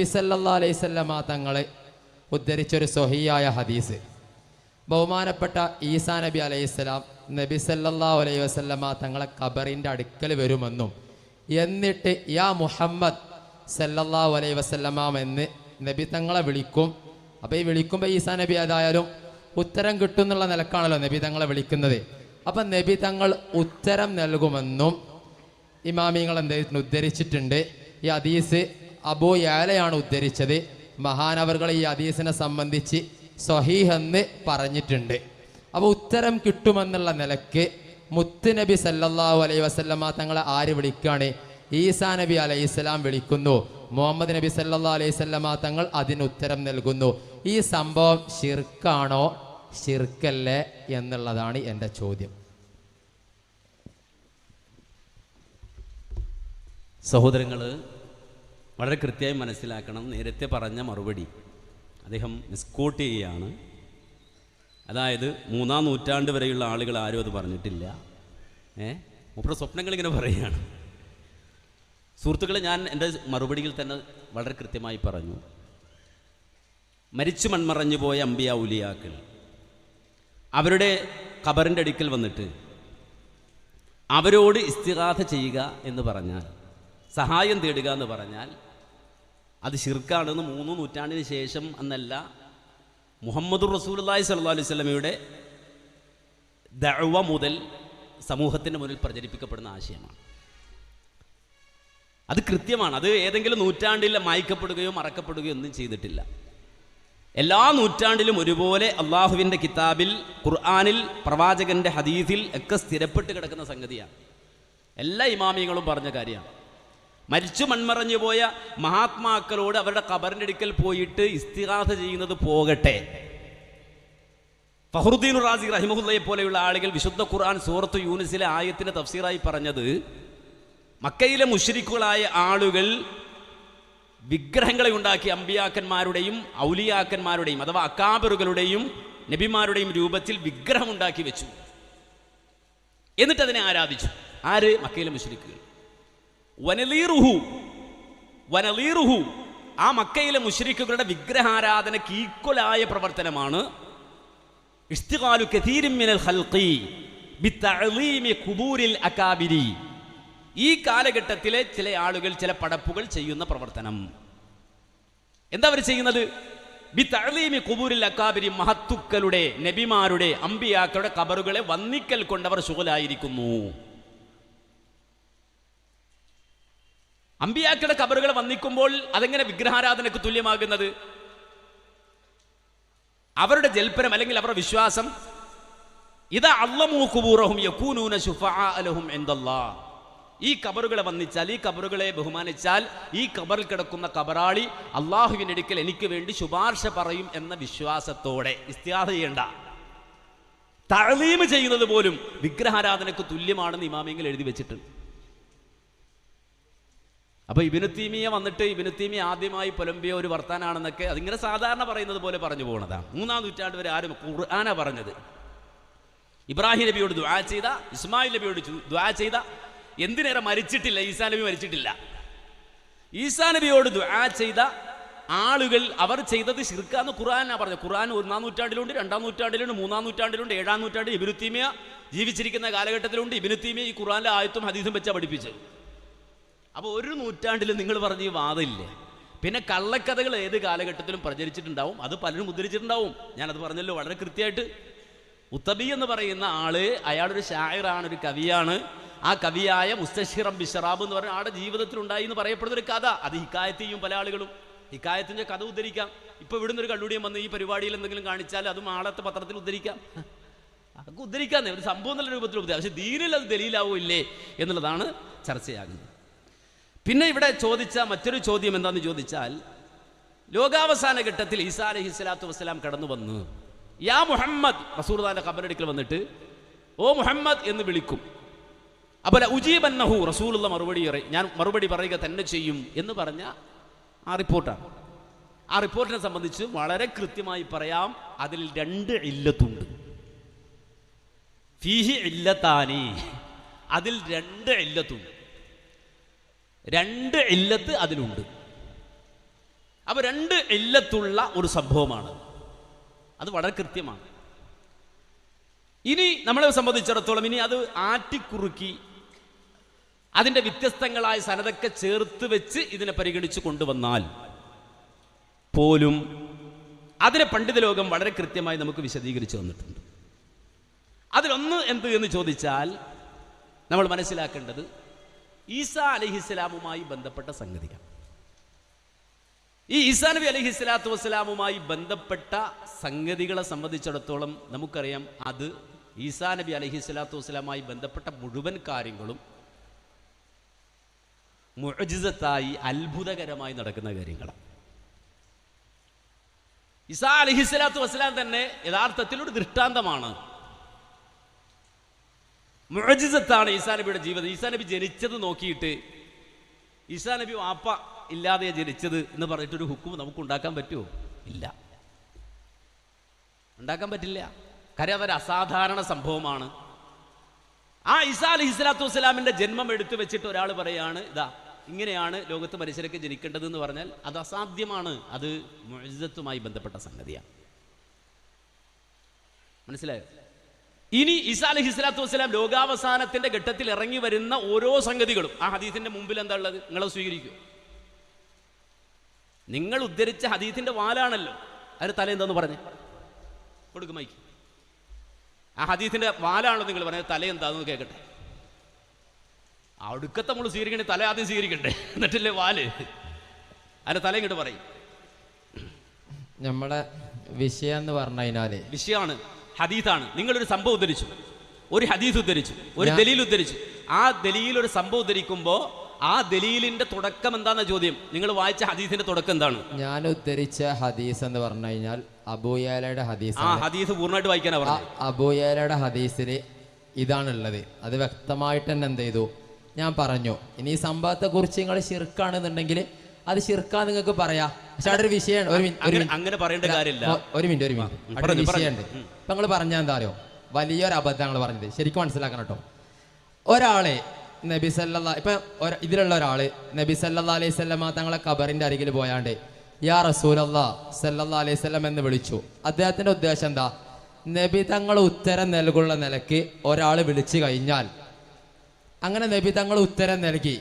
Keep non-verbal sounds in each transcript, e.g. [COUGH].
ബിസല്ലാ വസല്ലമ തങ്ങളെ ഉദ്ധരിച്ചൊരു സ്വഹിയായ ഹദീസ്. ബഹുമാനപ്പെട്ട ഈസാ നബി അലൈഹിസ്സലാം നബി സല്ലല്ലാഹു അലൈഹി വസല്ലമ തങ്ങളെ ഖബറിന്റെ അടുക്കൽ വരുമെന്നും എന്നിട്ട് യാ മുഹമ്മദ് സല്ലല്ലാഹു അലൈഹി വസ്ലമാം എന്ന് നബി തങ്ങളെ വിളിക്കും. അപ്പോൾ ഈ വിളിക്കുമ്പോൾ ഈസാ നബി ഏതായാലും ഉത്തരം കിട്ടും എന്നുള്ള നിലക്കാണല്ലോ നബി തങ്ങളെ വിളിക്കുന്നത്. അപ്പം നബി തങ്ങൾ ഉത്തരം നൽകുമെന്നും ഇമാമിങ്ങൾ എന്ത് ഉദ്ധരിച്ചിട്ടുണ്ട്. ഈ ഹദീസ് അബൂ യാലയാണ് ഉദ്ധരിച്ചത്. മഹാനവറുകൾ ഈ ഹദീസിനെ സംബന്ധിച്ച് എന്ന് പറഞ്ഞിട്ടുണ്ട്. അപ്പോൾ ഉത്തരം കിട്ടുമെന്നുള്ള നിലയ്ക്ക് മുത്ത് നബി സല്ലല്ലാഹു അലൈഹി വസ്ലമ തങ്ങളെ ആര് വിളിക്കുകയാണ് ഈസാ നബി അലൈഹി സ്വലാം വിളിക്കുന്നു. മുഹമ്മദ് നബി സല്ലാ അലൈഹി സ്വല്ലാ തങ്ങൾ അതിന് ഉത്തരം നൽകുന്നു. ഈ സംഭവം ഷിർക്കാണോ ഷിർക്കല്ലേ എന്നുള്ളതാണ് എന്റെ ചോദ്യം. സഹോദരങ്ങൾ വളരെ കൃത്യമായി മനസ്സിലാക്കണം. നേരത്തെ പറഞ്ഞ മറുപടി അദ്ദേഹം മിസ്കോട്ട് ചെയ്യുകയാണ്. അതായത് മൂന്നാം നൂറ്റാണ്ട് വരെയുള്ള ആളുകൾ ആരും അത് പറഞ്ഞിട്ടില്ല. ഏ? മൂപ്പറ സ്വപ്നങ്ങൾ ഇങ്ങനെ പറയുകയാണ്. സുഹൃത്തുക്കളെ ഞാൻ എന്റെ മറുപടിയിൽ തന്നെ വളരെ കൃത്യമായി പറഞ്ഞു. മരിച്ചു മൺമറഞ്ഞു പോയ അമ്പിയ ഉലിയാക്കൾ അവരുടെ ഖബറിന്റെ അടുക്കൽ വന്നിട്ട് അവരോട് ഇസ്തിഗാഥ ചെയ്യുക എന്ന് പറഞ്ഞാൽ സഹായം തേടുക എന്ന് പറഞ്ഞാൽ അത് ഷിർക്കാണെന്ന് മൂന്ന് നൂറ്റാണ്ടിന് ശേഷം എന്നല്ല മുഹമ്മദ് റസൂലുള്ളാഹി സല്ലു അലൈഹി സ്വലമയുടെ ദഅവ മുതൽ സമൂഹത്തിന്റെ മുന്നിൽ പ്രചരിപ്പിക്കപ്പെടുന്ന ആശയമാണ്. അത് കൃത്യമാണ്. അത് ഏതെങ്കിലും നൂറ്റാണ്ടിൽ മായ്ക്കപ്പെടുകയോ മറക്കപ്പെടുകയോ ഒന്നും ചെയ്തിട്ടില്ല. എല്ലാ നൂറ്റാണ്ടിലും ഒരുപോലെ അള്ളാഹുവിന്റെ കിതാബിൽ ഖുർആാനിൽ പ്രവാചകന്റെ ഹദീസിൽ ഒക്കെ സ്ഥിരപ്പെട്ട് കിടക്കുന്ന സംഗതിയാണ്. എല്ലാ ഇമാമിയങ്ങളും പറഞ്ഞ കാര്യമാണ്. മരിച്ചു മൺമറഞ്ഞു പോയ മഹാത്മാക്കളോട് അവരുടെ കബറിന്റെ അടുക്കൽ പോയിട്ട് ഇസ്തിഹാസ ചെയ്യുന്നത് പോകട്ടെ. ഫഹറുദ്ദീൻ റാസി റഹിമഹുല്ലയെ പോലെയുള്ള ആളുകൾ വിശുദ്ധ ഖുർആൻ സൂറത്ത് യൂനിസിലെ ആയത്തിന്റെ തഫ്സീറായി പറഞ്ഞത് മക്കയിലെ മുഷരിക്കുകളായ ആളുകൾ വിഗ്രഹങ്ങളെ ഉണ്ടാക്കി അമ്പിയാക്കന്മാരുടെയും ഔലിയാക്കന്മാരുടെയും അഥവാ അക്കാബറുകളുടെയും നബിമാരുടെയും രൂപത്തിൽ വിഗ്രഹം ഉണ്ടാക്കി വെച്ചു. എന്നിട്ട് അതിനെ ആരാധിച്ചു. ആര്? മക്കയിലെ മുഷരിക്കുകൾ വനലീറുഹു. വനലീറുഹു. ആ മക്കയിലെ മുഷരിക്കുകളുടെ വിഗ്രഹാരാധനയ്ക്ക് ഈക്വലായ പ്രവർത്തനമാണ്. ഇഷ്തിഖാലു ഖൽഖി ബിത്തഅലീമി ഖുബൂരിൽ അകാബിരി. ഈ കാലഘട്ടത്തിലെ ചില ആളുകൾ ചില പടപ്പുകൾ ചെയ്യുന്ന പ്രവർത്തനം. എന്താ അവർ ചെയ്യുന്നത്? ബി തഴലീമി കുബൂരിൽ അക്കാബിരി മഹത്തുക്കളുടെ നബിമാരുടെ അമ്പിയാക്കളുടെ കബറുകളെ വന്നിക്കൽ കൊണ്ടവർ ശുഗലായിരിക്കുന്നു. അമ്പിയാക്കളുടെ കബറുകൾ വന്നിക്കുമ്പോൾ അതെങ്ങനെ വിഗ്രഹാരാധനക്ക് തുല്യമാകുന്നത്? അവരുടെ ജൽപ്പനം അല്ലെങ്കിൽ അവരുടെ വിശ്വാസം ഇതാ അള്ളമൂ കുബൂറഹും യക്കൂനൂന എന്തല്ലാ ഈ കബറുകളെ വന്നിച്ചാൽ ഈ കബറുകളെ ബഹുമാനിച്ചാൽ ഈ കബറിൽ കിടക്കുന്ന കബറാളി അള്ളാഹുവിന്റെ അടുക്കൽ എനിക്ക് വേണ്ടി ശുപാർശ പറയും എന്ന വിശ്വാസത്തോടെ ഇസ്തിയാദ ചെയ്യണ്ട. തഴലീമ് ചെയ്യുന്നത് പോലും വിഗ്രഹാരാധനക്ക് തുല്യമാണെന്ന് ഇമാമിങ്ങൾ എഴുതി വെച്ചിട്ടുണ്ട്. അപ്പൊ ഇബിനുത്തീമിയ വന്നിട്ട് ഇബിനുത്തീമിയ ആദ്യമായി പുലമ്പിയ ഒരു വർത്താനാണെന്നൊക്കെ അതിങ്ങനെ സാധാരണ പറയുന്നത് പോലെ പറഞ്ഞു പോകുന്നതാണ് മൂന്നാം നൂറ്റാണ്ട് വരെ ആരും ഖുർആന പറഞ്ഞത്. ഇബ്രാഹിം നബിയോട് ദ്വാ ചെയ്ത ഇസ്മായിൽ നബിയോട് ദ്വാ ചെയ്ത. എന്തിനേറെ മരിച്ചിട്ടില്ല ഈസാ നബി മരിച്ചിട്ടില്ല. ഈസാ നബിയോട് ദ്വാ ചെയ്ത ആളുകൾ അവർ ചെയ്തത് ശിർക്കാന്ന് ഖുർആനാ പറഞ്ഞത്. ഖുർആൻ ഒന്നാം നൂറ്റാണ്ടിലുണ്ട് രണ്ടാം നൂറ്റാണ്ടിലുണ്ട് മൂന്നാം നൂറ്റാണ്ടിലുണ്ട് ഏഴാം നൂറ്റാണ്ടിൽ ഇബിനുത്തീമിയ ജീവിച്ചിരിക്കുന്ന കാലഘട്ടത്തിലുണ്ട് ഇബിനുത്തീമിയ ഈ ഖുർആനിലെ ആയത്തും ഹദീസും വെച്ചാ പഠിപ്പിച്ചത്. അപ്പോൾ ഒരു നൂറ്റാണ്ടിൽ നിങ്ങൾ പറഞ്ഞ ഈ വാദമില്ലേ? പിന്നെ കള്ളക്കഥകൾ ഏത് കാലഘട്ടത്തിലും പ്രചരിച്ചിട്ടുണ്ടാവും. അത് പലരും ഉദ്ധരിച്ചിട്ടുണ്ടാവും. ഞാനത് പറഞ്ഞല്ലോ വളരെ കൃത്യമായിട്ട്. ഉത്തബി എന്ന് പറയുന്ന ആൾ അയാളൊരു ഷായറാണ് ഒരു കവിയാണ്. ആ കവിയായ മുസ്തഷിറം ബിഷറാബ് എന്ന് പറഞ്ഞ ആളുടെ ജീവിതത്തിൽ ഉണ്ടായി എന്ന് പറയപ്പെടുന്ന ഒരു കഥ. അത് ഹിക്കായത്തെയും പല ആളുകളും ഹിക്കായത്തിന്റെ കഥ ഉദ്ധരിക്കാം. ഇപ്പൊ ഇവിടുന്ന് ഒരു കള്ളുടിയും വന്ന് ഈ പരിപാടിയിൽ എന്തെങ്കിലും കാണിച്ചാൽ അതും ആളത്തെ പത്രത്തിൽ ഉദ്ധരിക്കാം. അതൊക്കെ ഉദ്ധരിക്കാന്നേ. ഒരു സംഭവം എന്നുള്ള രൂപത്തിൽ ഉദ്ധരിക്കാം പക്ഷെ ദീനിൽ അത് ദലീലാവോ ഇല്ലേ എന്നുള്ളതാണ് ചർച്ചയാകുന്നത്. പിന്നെ ഇവിടെ ചോദിച്ച മറ്റൊരു ചോദ്യം എന്താണെന്ന് ചോദിച്ചാൽ ലോകാവസാന ഘട്ടത്തിൽ ഈസാ അലഹി സ്വലാത്തു വസ്സലാം കടന്നു വന്നു യാ മുഹമ്മദ് റസൂർദാന്റെ ഖബറടുക്കൽ വന്നിട്ട് ഓ മുഹമ്മദ് എന്ന് വിളിക്കും. അപ്പോൾ ഉജീബന്നഹു റസൂലുള്ള മറുപടി ഞാൻ മറുപടി പറയുക തന്നെ ചെയ്യും എന്ന് പറഞ്ഞ ആ റിപ്പോർട്ടാണ്. ആ റിപ്പോർട്ടിനെ സംബന്ധിച്ച് വളരെ കൃത്യമായി പറയാം അതിൽ രണ്ട് ഇല്ലത്തുണ്ട്. ഫീഹി ഇല്ലത്താനി അതിൽ രണ്ട് ഇല്ലത്തുണ്ട്. രണ്ട് ഇല്ലത്ത് അതിലുണ്ട്. അപ്പോൾ രണ്ട് ഇല്ലത്തുള്ള ഒരു സംഭവമാണ്. അത് വളരെ കൃത്യമാണ്. ഇനി നമ്മളെ സംബന്ധിച്ചിടത്തോളം ഇനി അത് ആറ്റിക്കുറുക്കി അതിന്റെ വ്യത്യസ്തങ്ങളായ സനതൊക്കെ ചേർത്ത് വെച്ച് ഇതിനെ പരിഗണിച്ച് കൊണ്ടുവന്നാൽ പോലും അതിനെ പണ്ഡിത ലോകം വളരെ കൃത്യമായി നമുക്ക് വിശദീകരിച്ചു തന്നിട്ടുണ്ട്. അതിലൊന്ന് എന്ത് എന്ന് ചോദിച്ചാൽ നമ്മൾ മനസ്സിലാക്കേണ്ടത് ഈസാ അലഹിസ്ലാമുമായി ബന്ധപ്പെട്ട സംഗതികൾ. ഈ ഈസാ നബി അലഹി സ്വലാത്തു വസ്സലാമുമായി ബന്ധപ്പെട്ട സംഗതികളെ സംബന്ധിച്ചിടത്തോളം നമുക്കറിയാം അത് ഈസാ നബി അലഹി സ്വലാത്തു വസ്സലാമായി ബന്ധപ്പെട്ട മുഴുവൻ കാര്യങ്ങളും മുഅജിസത്തായി അത്ഭുതകരമായി നടക്കുന്ന കാര്യങ്ങളാണ്. ഈസാ അലഹി സ്വലാത്തു വസ്സലാം തന്നെ യഥാർത്ഥത്തിൽ ഒരു ദൃഷ്ടാന്തമാണ്. മുഅജിസത്താണ് ഈസാ നബിയുടെ ജീവിതം. ഈസാ നബി ജനിച്ചത് നോക്കിയിട്ട് ഈസാ നബി വാപ്പ ഇല്ലാതെ ജനിച്ചത് എന്ന് പറഞ്ഞിട്ടൊരു ഹുക്കും നമുക്ക് ഉണ്ടാക്കാൻ പറ്റുമോ? ഇല്ല. ഉണ്ടാക്കാൻ പറ്റില്ല. കാര്യം അതൊരു അസാധാരണ സംഭവമാണ്. ആ ഈസാ അലി ഇസ്ലാത്തു വസ്സലാമിന്റെ ജന്മം എടുത്തു വെച്ചിട്ട് ഒരാൾ പറയാണ് ഇതാ ഇങ്ങനെയാണ് ലോകത്ത് മനുഷ്യരൊക്കെ ജനിക്കേണ്ടത് എന്ന് പറഞ്ഞാൽ അത് അസാധ്യമാണ്. അത് മുഴുവത്തുമായി ബന്ധപ്പെട്ട സംഗതിയാണ്. മനസ്സിലായോ? ഇനി ഈസാ അലൈഹി സ്വലാത്തു വസ്സലാം ലോകാവസാനത്തിന്റെ ഘട്ടത്തിൽ ഇറങ്ങി വരുന്ന ഓരോ സംഗതികളും. ആ ഹദീസിന്റെ മുമ്പിൽ എന്താ ഉള്ളത്? നിങ്ങളെ സ്വീകരിക്കൂ. നിങ്ങൾ ഉദ്ധരിച്ച ഹദീസിന്റെ വാലാണല്ലോ. അതിന് തല എന്താന്ന് പറഞ്ഞേ? കൊടുക്കും മൈക്ക് ആ ഹദീസിന്റെ വാലാണല്ലോ നിങ്ങൾ പറഞ്ഞത്. തല എന്താന്ന് കേൾക്കട്ടെ അടുക്കത്തെ നമ്മൾ സ്വീകരിക്കണേ തല ആദ്യം സ്വീകരിക്കണ്ടേ. എന്നിട്ടല്ലേ വാൽ? അതിന്റെ തല ഇങ്ങോട്ട് പറയും. നമ്മുടെ വിഷയം എന്ന് പറഞ്ഞു കഴിഞ്ഞാൽ വിഷയമാണ്. ഹദീസാണ്. നിങ്ങളൊരു സംഭവം ഉദ്ധരിച്ചു. ഒരു ഹദീസ് ഉദ്ധരിച്ചു. ഒരു ദലീൽ ഉദ്ധരിച്ചു. ആ ദലീൽ ഒരു സംഭവം ഉദ്ധരിക്കുമ്പോൾ ആ ദലീലിന്റെ തുടക്കം എന്താണെന്ന ചോദ്യം? നിങ്ങൾ വായിച്ച ഹദീസിന്റെ തുടക്കം എന്താണ്? ഞാൻ ഉദ്ധരിച്ച ഹദീസ് എന്ന് പറഞ്ഞു കഴിഞ്ഞാൽ അബൂയാലയുടെ ഹദീസ് ആ ഹദീസ് പൂർണമായിട്ട് വായിക്കാനാ അബൂയാലയുടെ ഹദീസിൽ ഇതാണുള്ളത്. അത് വ്യക്തമായിട്ട് തന്നെ എന്ത് ചെയ്തു? ഞാൻ പറഞ്ഞു. ഇനി ഈ സംഭവത്തെ കുറിച്ച് നിങ്ങൾ ശിർക്കാണെന്നുണ്ടെങ്കിൽ അത് ശിർക്കാ നിങ്ങൾക്ക് പറയാം. പക്ഷെ അവിടെ ഒരു വിഷയമാണ് ഒരു മിനിറ്റ് അങ്ങനെ പറയേണ്ട കാര്യമില്ല. ഒരു മിനിറ്റ് ഒരു മിനിറ്റ്. അവിടെ ഒരു പറഞ്ഞു, പറഞ്ഞു. വിഷയമുണ്ട് ഇപ്പൊ നിങ്ങൾ പറഞ്ഞാൽ എന്താ അറിയോ? വലിയൊരു അബദ്ധം നിങ്ങൾ പറഞ്ഞത്. ശരിക്കും മനസ്സിലാക്കണം കേട്ടോ. ഒരാളെ നബി സല്ലല്ലാ ഇപ്പൊ ഇതിലുള്ള ഒരാൾ നബി സല്ലല്ലാ അലൈഹി സ്വല്ലമ തങ്ങളെ ഖബറിന്റെ അരികിൽ പോയാണ്ട് യാ റസൂലല്ലാ സല്ലാ അലൈഹി സ്വലം എന്ന് വിളിച്ചു. അദ്ദേഹത്തിന്റെ ഉദ്ദേശം എന്താ? നബി തങ്ങൾ ഉത്തരം നൽകുള്ള നിലയ്ക്ക് ഒരാൾ വിളിച്ചു കഴിഞ്ഞാൽ അങ്ങനെ നബി തങ്ങൾ ഉത്തരം നൽകി.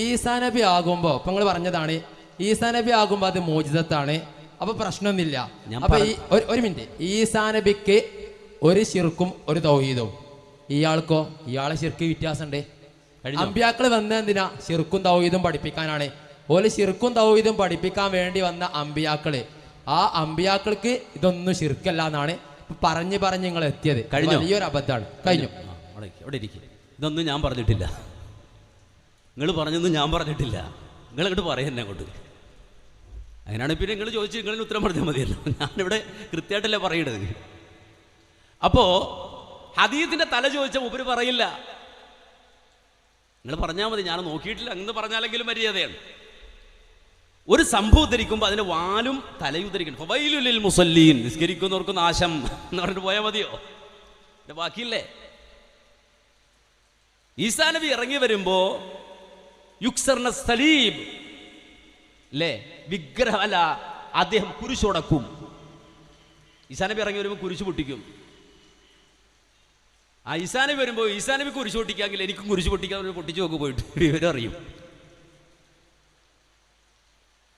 ഈസാ നബി ആകുമ്പോൾ ഇപ്പൊ നിങ്ങൾ പറഞ്ഞതാണ് ഈസാ നബി ആകുമ്പോൾ അത് മോചിതത്താണ്. അപ്പൊ പ്രശ്നമൊന്നുമില്ല. അപ്പൊ ഈ ഒരു മിനിറ്റ്. ഈസാ നബിക്ക് ഒരു ശിർക്കും ഒരു തൗഹീദും. ഇയാൾക്കോ? ഇയാളെ ശിർക്ക് വ്യത്യാസമുണ്ട്. അമ്പ്യാക്കൾ അമ്പ്യാക്കൾ വന്ന എന്തിനാ? ശിർക്കും തൗഹീദും പഠിപ്പിക്കാനാണ്. ഓൽ ശിർക്കും തൗഹീദും പഠിപ്പിക്കാൻ വേണ്ടി വന്ന അമ്പിയാക്കൾ. ആ അമ്പിയാക്കൾക്ക് ഇതൊന്നും ശിർക്കല്ല എന്നാണ് പറഞ്ഞു പറഞ്ഞ് നിങ്ങൾ എത്തിയത്. കഴിഞ്ഞു? ഈ ഒരു അബദ്ധമാണ്. കഴിഞ്ഞു? അവിടെ ഇരിക്ക്, അവിടെ ഇരിക്കും. ഇതൊന്നും ഞാൻ പറഞ്ഞിട്ടില്ല. നിങ്ങൾ പറഞ്ഞൊന്നും ഞാൻ പറഞ്ഞിട്ടില്ല. നിങ്ങൾ അങ്ങോട്ട് പറയുന്നേ അങ്ങോട്ട്. അതിനാണ് പിന്നെ നിങ്ങൾ ചോദിച്ചു നിങ്ങളിന് ഉത്തരം പറഞ്ഞാൽ മതിയല്ലോ. [LAUGHS] ഞാനിവിടെ കൃത്യമായിട്ടല്ലേ പറയണത്. അപ്പോ ഹദീദിന്റെ തല ചോദിച്ച ഉപരി പറയില്ല. നിങ്ങൾ പറഞ്ഞാൽ മതി ഞാൻ നോക്കിയിട്ടില്ല. അങ്ങ് പറഞ്ഞാലെങ്കിലും മര്യാദയാണ്. ഒരു സംഭവം ഉദ്ധരിക്കുമ്പോൾ അതിന്റെ വാലും തലയും ഉദ്ധരിക്കണം. വൈലുലിൽ മുസല്ലീൻ. നിസ്കരിക്കുന്നവർക്ക് നാശം എന്ന് പറഞ്ഞിട്ട് പോയാൽ മതിയോ? എന്റെ ബാക്കിയില്ലേ? ഈസാ നബി ഇറങ്ങി വരുമ്പോൾ യുക്സർണ സലീബ് അല്ലേ വിഗ്രഹമല്ല അദ്ദേഹം കുരിശുടക്കും ഈസാ നബി ഇറങ്ങി വരുമ്പോൾ കുരിശു പൊട്ടിക്കും. ആ ഈസാ നബി വരുമ്പോൾ ഈസാ കുരിശു പൊട്ടിക്കാമെങ്കിൽ എനിക്കും കുരിശു പൊട്ടിക്കാൻ പൊട്ടിച്ചു നോക്ക് പോയിട്ട് [LAUGHS] വിവരം അറിയും.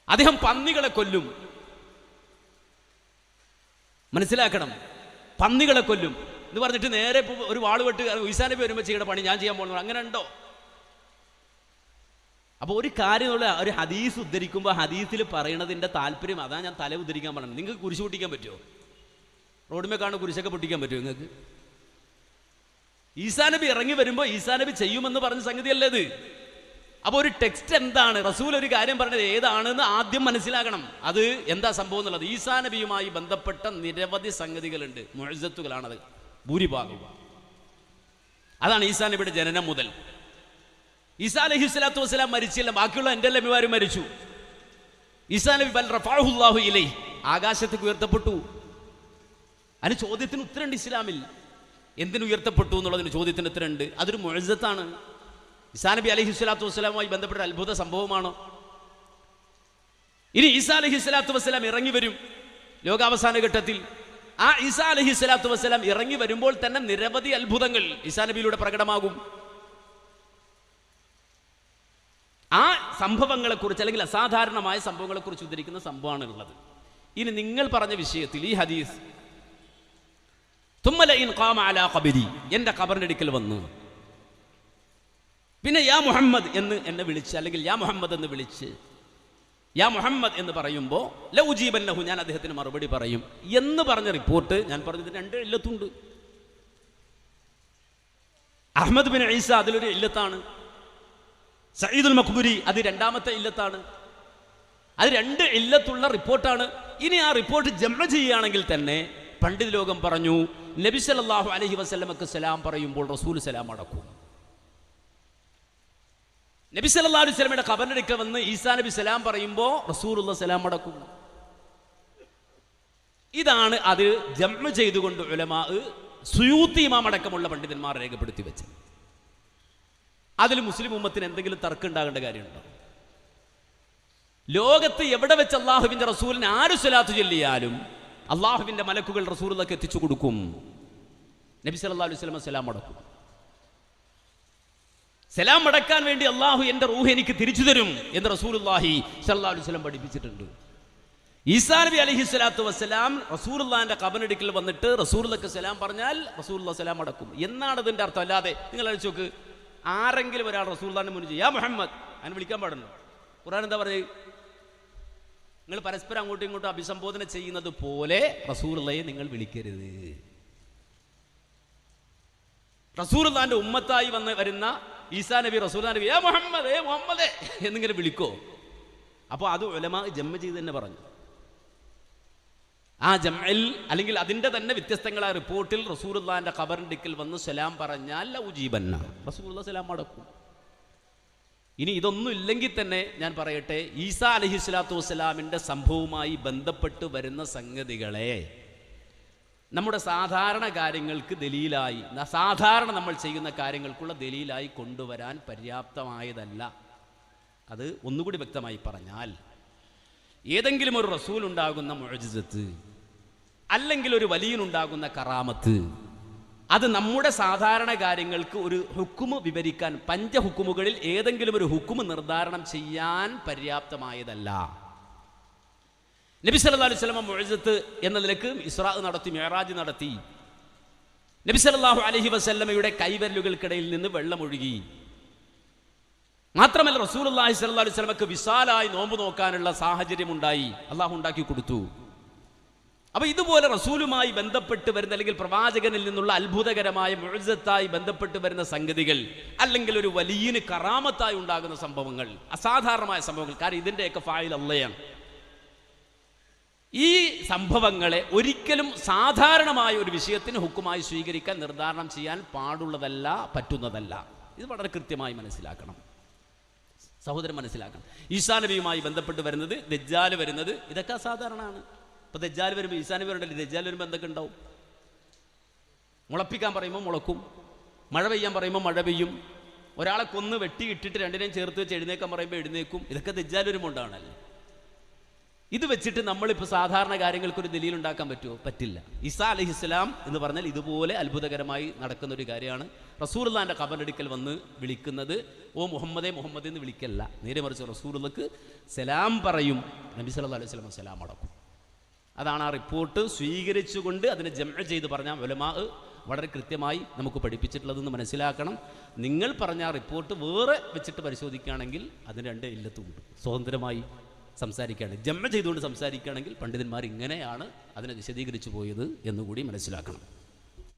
അദ്ദേഹം പന്നികളെ കൊല്ലും. മനസ്സിലാക്കണം. പന്നികളെ കൊല്ലും. എന്ന് പറഞ്ഞിട്ട് നേരെ ഒരു വാളുവെട്ട് വെട്ട് ഈസാ നബി വരുമ്പോൾ ചെയ്യേണ്ട പണി ഞാൻ ചെയ്യാൻ പോകുന്നു അങ്ങനെ ഉണ്ടോ? അപ്പോൾ ഒരു കാര്യമുള്ള ഒരു ഹദീസ് ഉദ്ധരിക്കുമ്പോൾ ഹദീസിൽ പറയണതിന്റെ താല്പര്യം അതാണ് ഞാൻ തല ഉദ്ധരിക്കാൻ പറഞ്ഞത്. നിങ്ങൾക്ക് കുരിശ് പൊട്ടിക്കാൻ പറ്റുമോ റോഡിമേ കാണുന്ന കുരിശൊക്കെ പൊട്ടിക്കാൻ പറ്റുമോ നിങ്ങൾക്ക്? ഈസാനബി ഇറങ്ങി വരുമ്പോൾ ഈസാനബി ചെയ്യുമെന്ന് പറഞ്ഞ സംഗതിയല്ലേ ഇത്? അപ്പോൾ ഒരു ടെക്സ്റ്റ് എന്താണ്? റസൂൽ ഒരു കാര്യം പറഞ്ഞത് ഏതാണെന്ന് ആദ്യം മനസ്സിലാക്കണം. അത് എന്താ സംഭവം എന്നുള്ളത്? ഈസാനബിയുമായി ബന്ധപ്പെട്ട നിരവധി സംഗതികളുണ്ട്. മുഴുത്തുകളാണത് ഭൂരിഭാഗം അതാണ് ഈസാനബിയുടെ ജനനം മുതൽ. ഈസാ അലഹി സ്വലാത്തു വസ്സലാം മരിച്ചില്ല. ബാക്കിയുള്ള എന്റെ ലഭ്യമാരും മരിച്ചു. ഈസാ നബി ബൽ ഇലൈ ആകാശത്തേക്ക് ഉയർത്തപ്പെട്ടു. അതിന് ചോദ്യത്തിന് ഉത്തരമുണ്ട് ഇസ്ലാമിൽ. എന്തിനു ഉയർത്തപ്പെട്ടു എന്നുള്ളതിന് ചോദ്യത്തിന് ഉത്തരമുണ്ട് അതൊരു മുഴസത്താണ് ഇസാ നബി അലഹി സ്വലാത്തു വസ്സലാമുമായി ബന്ധപ്പെട്ട അത്ഭുത സംഭവമാണോ? ഇനി ഈസാ അലഹി സ്വലാത്തു വസ്സലാം ഇറങ്ങി വരും. ലോകാവസാന ഘട്ടത്തിൽ ആ ഈസാ അലഹി സ്വലാത്തു വസ്സലാം ഇറങ്ങി വരുമ്പോൾ തന്നെ നിരവധി അത്ഭുതങ്ങൾ ഈസാ നബിയിലൂടെ പ്രകടമാകും. ആ സംഭവങ്ങളെക്കുറിച്ച് അല്ലെങ്കിൽ അസാധാരണമായ സംഭവങ്ങളെക്കുറിച്ച് ഉദ്ധരിക്കുന്ന സംഭവമാണ് ഉള്ളത് ഇനി നിങ്ങൾ പറഞ്ഞ വിഷയത്തിൽ ഈ ഹദീസ് തുമ്മല ഇൻ ഖാമ അലാ ഖബരി എന്റെ ഖബറിന്റെ അടുക്കൽ വന്നു. പിന്നെ യാ മുഹമ്മദ് എന്ന് എന്നെ വിളിച്ച് അല്ലെങ്കിൽ യാ മുഹമ്മദ് എന്ന് വിളിച്ച് യാ മുഹമ്മദ് എന്ന് പറയുമ്പോൾ ലൗജീബൻ ലഹു ഞാൻ അദ്ദേഹത്തിന് മറുപടി പറയും. എന്ന് പറഞ്ഞ റിപ്പോർട്ട് ഞാൻ പറഞ്ഞത് രണ്ട് ഇല്ലത്തുണ്ട് അഹമ്മദ് ബിൻ ഈസ അതിലൊരു ഇല്ലത്താണ്. സയ്യിദുൽ മഖ്ബുരി അത് രണ്ടാമത്തെ ഇല്ലത്താണ്. അത് രണ്ട് ഇല്ലത്തുള്ള റിപ്പോർട്ടാണ്. ഇനി ആ റിപ്പോർട്ട് ജമ ചെയ്യുകയാണെങ്കിൽ തന്നെ പണ്ഡിത് ലോകം പറഞ്ഞു നബി സല്ലാഹു അലഹി വസ്ലമക്ക് സലാം പറയുമ്പോൾ റസൂൽ സലാം അടക്കും. നബി സല്ലാ അലൈഹി വസല്ലമയുടെ ഖബറിനടുക്കൽ വന്ന് ഈസാ നബി സലാം പറയുമ്പോൾ റസൂലുള്ള സലാം അടക്കും. ഇതാണ് അത് ജമ ചെയ്തുകൊണ്ട് ഉലമാ സുയൂത്തി ഇമാം അടക്കമുള്ള പണ്ഡിതന്മാർ രേഖപ്പെടുത്തി വെച്ചത്. അതിൽ മുസ്ലിം ഉമ്മത്തിന് എന്തെങ്കിലും തർക്കം ഉണ്ടാകേണ്ട കാര്യമുണ്ടോ? ലോകത്ത് എവിടെ വെച്ച് അള്ളാഹുവിന്റെ റസൂലിന് ആര് സ്വലാത്ത് ചൊല്ലിയാലും അള്ളാഹുവിന്റെ മലക്കുകൾ റസൂലിലേക്ക് എത്തിച്ചു കൊടുക്കും. നബി സല്ലല്ലാഹു അലൈഹി വസല്ലം സലാം മടക്കും സലാം മടക്കാൻ വേണ്ടി അള്ളാഹു എന്റെ റൂഹ് എനിക്ക് തിരിച്ചു തരും എന്ന് റസൂലുള്ളാഹി സല്ലാ അലൈഹി വസല്ലം പഠിപ്പിച്ചിട്ടുണ്ട്. ഈസാ നബി അലഹി സ്വലാത്തു വസ്സലാം റസൂലുള്ളാന്റെ കബനടുക്കൽ വന്നിട്ട് റസൂലുള്ളക്ക് സലാം പറഞ്ഞാൽ റസൂലുള്ള സലാം അടക്കും. എന്നാണ് ഇതിന്റെ അർത്ഥം? അല്ലാതെ നിങ്ങൾ അഴിച്ചു നോക്ക്. ആരെങ്കിലും ഒരാൾ റസൂൽദാന്റെ മുന്നിൽ ചെയ്യാ മുഹമ്മദ്? അതിന് വിളിക്കാൻ പാടുണ്ടോ? ഖുർആൻ എന്താ പറയുക നിങ്ങൾ പരസ്പരം അങ്ങോട്ടും ഇങ്ങോട്ടും അഭിസംബോധന ചെയ്യുന്നത് പോലെ റസൂലുള്ളയെ നിങ്ങൾ വിളിക്കരുത്. റസൂലുള്ളാന്റെ ഉമ്മത്തായി വന്ന് വരുന്ന ഈസാ നബി റസൂൽ നബി മുഹമ്മദ് മുഹമ്മദേ എന്നിങ്ങനെ വിളിക്കോ. അപ്പോൾ അത് ഉലമാ ജമ്മ ചെയ്ത് തന്നെ പറഞ്ഞു. ആ ജമ്മൽ അല്ലെങ്കിൽ അതിന്റെ തന്നെ വ്യത്യസ്തങ്ങളായ റിപ്പോർട്ടിൽ റസൂലുള്ളാന്റെ ഖബറിന്റെ അടുക്കൽ വന്ന് സലാം പറഞ്ഞാൽ ലൗജീബന്ന റസൂലുള്ള സലാം അടക്കും. ഇനി ഇതൊന്നും ഇല്ലെങ്കിൽ തന്നെ ഞാൻ പറയട്ടെ ഈസാ അലഹി സ്വലാത്തു വസ്സലാമിന്റെ സംഭവവുമായി ബന്ധപ്പെട്ട് വരുന്ന സംഗതികളെ നമ്മുടെ സാധാരണ കാര്യങ്ങൾക്ക് ദലീലായി സാധാരണ നമ്മൾ ചെയ്യുന്ന കാര്യങ്ങൾക്കുള്ള ദലീലായി കൊണ്ടുവരാൻ പര്യാപ്തമായതല്ല. അത് ഒന്നുകൂടി വ്യക്തമായി പറഞ്ഞാൽ ഏതെങ്കിലും ഒരു റസൂൽ ഉണ്ടാകുന്ന മുഴജിസത്ത് അല്ലെങ്കിൽ ഒരു വലിയനുണ്ടാകുന്ന കറാമത്ത്. അത് നമ്മുടെ സാധാരണ കാര്യങ്ങൾക്ക് ഒരു ഹുക്കുമ് വിവരിക്കാൻ പഞ്ചഹുക്കുമുകളിൽ ഏതെങ്കിലും ഒരു ഹുക്കുമ് നിർദ്ധാരണം ചെയ്യാൻ പര്യാപ്തമായതല്ല. നബി സല്ലാ അലൈഹി വസല്ലം മുഅ്ജിസത്ത് എന്ന നിലയ്ക്ക് ഇസ്രാ നടത്തി മേറാജ് നടത്തി. നബി സല്ലല്ലാഹു അലഹി വസല്ലമയുടെ കൈവരലുകൾക്കിടയിൽ നിന്ന് വെള്ളമൊഴുകി. മാത്രമല്ല റസൂലുള്ളാഹി സല്ലാ അലൈഹി വസല്ലമക്ക് വിശാലായി നോമ്പ് നോക്കാനുള്ള സാഹചര്യം ഉണ്ടായി അള്ളാഹു ഉണ്ടാക്കി കൊടുത്തു. അപ്പൊ ഇതുപോലെ റസൂലുമായി ബന്ധപ്പെട്ട് വരുന്ന അല്ലെങ്കിൽ പ്രവാചകനിൽ നിന്നുള്ള അത്ഭുതകരമായ മുഴുസത്തായി ബന്ധപ്പെട്ട് വരുന്ന സംഗതികൾ അല്ലെങ്കിൽ ഒരു വലിയന് കറാമത്തായി ഉണ്ടാകുന്ന സംഭവങ്ങൾ അസാധാരണമായ സംഭവങ്ങൾ. കാരണം ഇതിന്റെയൊക്കെ ഫായിൽ അള്ളയാണ്. ഈ സംഭവങ്ങളെ ഒരിക്കലും സാധാരണമായ ഒരു വിഷയത്തിന് ഹുക്കുമായി സ്വീകരിക്കാൻ നിർദ്ധാരണം ചെയ്യാൻ പാടുള്ളതല്ല പറ്റുന്നതല്ല. ഇത് വളരെ കൃത്യമായി മനസ്സിലാക്കണം. സഹോദരൻ മനസ്സിലാക്കണം. ഈശാനബിയുമായി ബന്ധപ്പെട്ട് വരുന്നത് ദജ്ജാൽ വരുന്നത് ഇതൊക്കെ അസാധാരണമാണ്. ഇപ്പൊ ദജ്ജാൽ വരുമ്പോൾ ഈസാ നബി ദജ്ജാൽ വരുമ്പോൾ എന്തൊക്കെ ഉണ്ടാവും? മുളപ്പിക്കാൻ പറയുമ്പോൾ മുളക്കും മഴ പെയ്യാൻ പറയുമ്പോൾ മഴ പെയ്യും. ഒരാളെ കൊന്ന് വെട്ടി ഇട്ടിട്ട് രണ്ടിനെയും ചേർത്ത് വെച്ച് എഴുന്നേക്കാൻ പറയുമ്പോൾ എഴുന്നേക്കും. ഇതൊക്കെ ദജ്ജാൽ വരുമ്പോൾ ഉണ്ടാവണല്ലേ ഇത് വെച്ചിട്ട് നമ്മളിപ്പോൾ സാധാരണ കാര്യങ്ങൾക്കൊരു ദലീൽ ഉണ്ടാക്കാൻ പറ്റുമോ പറ്റില്ല. ഇസാ അലഹി ഇസ്ലാം എന്ന് പറഞ്ഞാൽ ഇതുപോലെ അത്ഭുതകരമായി നടക്കുന്ന ഒരു കാര്യമാണ്. റസൂർലാന്റെ കബറടുക്കൽ വന്ന് വിളിക്കുന്നത് ഓ മുഹമ്മദേ മുഹമ്മദ് എന്ന് വിളിക്കല്ല. നേരെ മറിച്ച് റസൂർക്ക് സലാം പറയും. നബി സല്ലല്ലാഹു അലൈഹി വസല്ലം സലാം അടക്കും. അതാണ് ആ റിപ്പോർട്ട് സ്വീകരിച്ചുകൊണ്ട് അതിനെ ജമ ചെയ്ത് പറഞ്ഞാൽ വലമാ വളരെ കൃത്യമായി നമുക്ക് പഠിപ്പിച്ചിട്ടുള്ളതെന്ന് മനസ്സിലാക്കണം. നിങ്ങൾ പറഞ്ഞ ആ റിപ്പോർട്ട് വേറെ വെച്ചിട്ട് പരിശോധിക്കുകയാണെങ്കിൽ അതിന് രണ്ട് ഇല്ലത്തുമുണ്ട് സ്വതന്ത്രമായി സംസാരിക്കുകയാണ്. ജമ്മ ചെയ്തുകൊണ്ട് സംസാരിക്കുകയാണെങ്കിൽ പണ്ഡിതന്മാർ ഇങ്ങനെയാണ് അതിനെ വിശദീകരിച്ചു പോയത് എന്നുകൂടി മനസ്സിലാക്കണം.